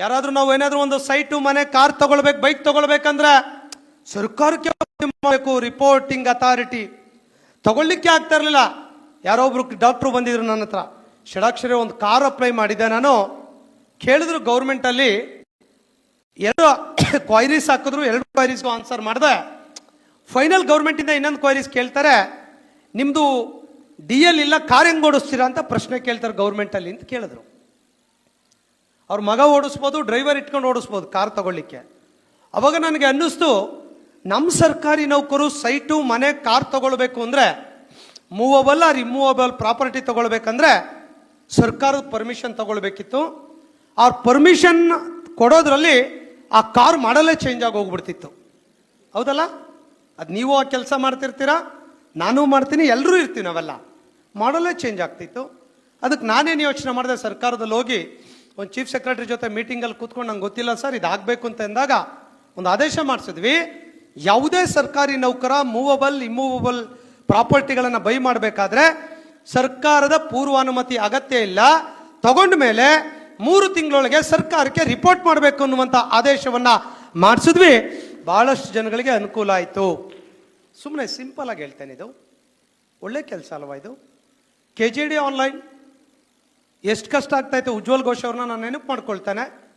ಯಾರಾದ್ರೂ ನಾವು ಏನಾದ್ರೂ ಒಂದು ಸೈಟು, ಮನೆ, ಕಾರ್ ತಗೊಳ್ಬೇಕು, ಬೈಕ್ ತಗೊಳ್ಬೇಕಂದ್ರೆ ಸರ್ಕಾರಕ್ಕೆ ಮಾಡಬೇಕು ರಿಪೋರ್ಟಿಂಗ್ ಅಥಾರಿಟಿ ತಗೊಳ್ಳಿಕ್ಕೆ ಆಗ್ತಾ ಇರಲಿಲ್ಲ. ಯಾರೋ ಒಬ್ರು ಡಾಕ್ಟ್ರು ಬಂದಿದ್ರು ನನ್ನ ಹತ್ರ. ಷಡಾಕ್ಷರಿ ಒಂದು ಕಾರ್ ಅಪ್ಲೈ ಮಾಡಿದೆ ನಾನು. ಕೇಳಿದ್ರು ಗೌರ್ಮೆಂಟಲ್ಲಿ ಎರಡು ಕ್ವೈರೀಸ್ ಹಾಕಿದ್ರು, ಎರಡು ಕ್ವೈರೀಸ್ಗೂ ಆನ್ಸರ್ ಮಾಡಿದೆ. ಫೈನಲ್ ಗೌರ್ಮೆಂಟಿಂದ ಇನ್ನೊಂದು ಕ್ವೈರೀಸ್ ಕೇಳ್ತಾರೆ. ನಿಮ್ಮದು ಡಿ ಎಲ್ ಇಲ್ಲ ಕಾರ್ ಹೆಂಗ್ ಓಡಿಸ್ತೀರಾ ಅಂತ ಪ್ರಶ್ನೆ ಕೇಳ್ತಾರೆ ಗೌರ್ಮೆಂಟಲ್ಲಿ ಅಂತ ಕೇಳಿದ್ರು. ಅವ್ರ ಮಗ ಓಡಿಸ್ಬೋದು ಡ್ರೈವರ್ ಇಟ್ಕೊಂಡು ಓಡಿಸ್ಬೋದು ಕಾರ್ ತಗೊಳ್ಳಿಕ್ಕೆ. ಅವಾಗ ನನಗೆ ಅನ್ನಿಸ್ತು ನಮ್ಮ ಸರ್ಕಾರಿ ನೌಕರು ಸೈಟು, ಮನೆ ಕಾರ್ ತಗೊಳ್ಬೇಕು ಅಂದರೆ ಮೂವಬಲ್ ಆರ್ ಇಮ್ಮೂವಬಲ್ ಪ್ರಾಪರ್ಟಿ ತಗೊಳ್ಬೇಕಂದ್ರೆ, ಸರ್ಕಾರದ ಪರ್ಮಿಷನ್ ತಗೊಳ್ಬೇಕಿತ್ತು. ಆ ಪರ್ಮಿಷನ್ ಕೊಡೋದ್ರಲ್ಲಿ ಆ ಕಾರ್ ಮಾಡಲೇ ಚೇಂಜ್ ಆಗಿ ಹೋಗ್ಬಿಡ್ತಿತ್ತು. ಹೌದಲ್ಲ? ಅದು ನೀವು ಆ ಕೆಲಸ ಮಾಡ್ತಿರ್ತೀರಾ? ನಾನು ಮಾಡ್ತೀನಿ ಎಲ್ಲರೂ ಇರ್ತೀವಿ ನಾವೆಲ್ಲ. ಮಾಡಲೇ ಚೇಂಜ್ ಆಗ್ತಿತ್ತು. ಅದಕ್ಕೆ ನಾನೇನು ಯೋಚನೆ ಮಾಡಿದೆ, ಸರ್ಕಾರದಲ್ಲಿ ಹೋಗಿ ಒಂದು ಚೀಫ್ ಸೆಕ್ರೆಟರಿ ಜೊತೆ ಮೀಟಿಂಗಲ್ಲಿ ಕೂತ್ಕೊಂಡು ನಂಗೆ ಗೊತ್ತಿಲ್ಲ ಸರ್ ಇದು ಆಗಬೇಕು ಅಂತ ಅಂದಾಗ ಒಂದು ಆದೇಶ ಮಾಡಿಸಿದ್ವಿ. ಯಾವುದೇ ಸರ್ಕಾರಿ ನೌಕರ ಮೂವಬಲ್ ಇಮ್ಮೂವಬಲ್ ಪ್ರಾಪರ್ಟಿಗಳನ್ನು ಬೈ ಮಾಡಬೇಕಾದ್ರೆ ಸರ್ಕಾರದ ಪೂರ್ವಾನುಮತಿ ಅಗತ್ಯ ಇಲ್ಲ. ತಗೊಂಡ ಮೇಲೆ ಮೂರು ತಿಂಗಳೊಳಗೆ ಸರ್ಕಾರಕ್ಕೆ ರಿಪೋರ್ಟ್ ಮಾಡಬೇಕು ಅನ್ನುವಂಥ ಆದೇಶವನ್ನ ಮಾಡಿಸಿದ್ವಿ. ಬಹಳಷ್ಟು ಜನಗಳಿಗೆ ಅನುಕೂಲ ಆಯಿತು. ಸುಮ್ಮನೆ ಸಿಂಪಲ್ ಆಗಿ ಹೇಳ್ತೇನೆ ಇದು. ಒಳ್ಳೆ ಕೆಲಸ ಅಲ್ವಾ ಇದು? ಕೆ ಜಿ ಡಿ ಆನ್ಲೈನ್ ಎಷ್ಟು ಕಷ್ಟ ಆಗ್ತಾ ಇತ್ತು? ಉಜ್ವಲ್ ಘೋಷ್ ಅವ್ರನ್ನ ನಾನು ನೆನಪು ಮಾಡ್ಕೊಳ್ತೇನೆ.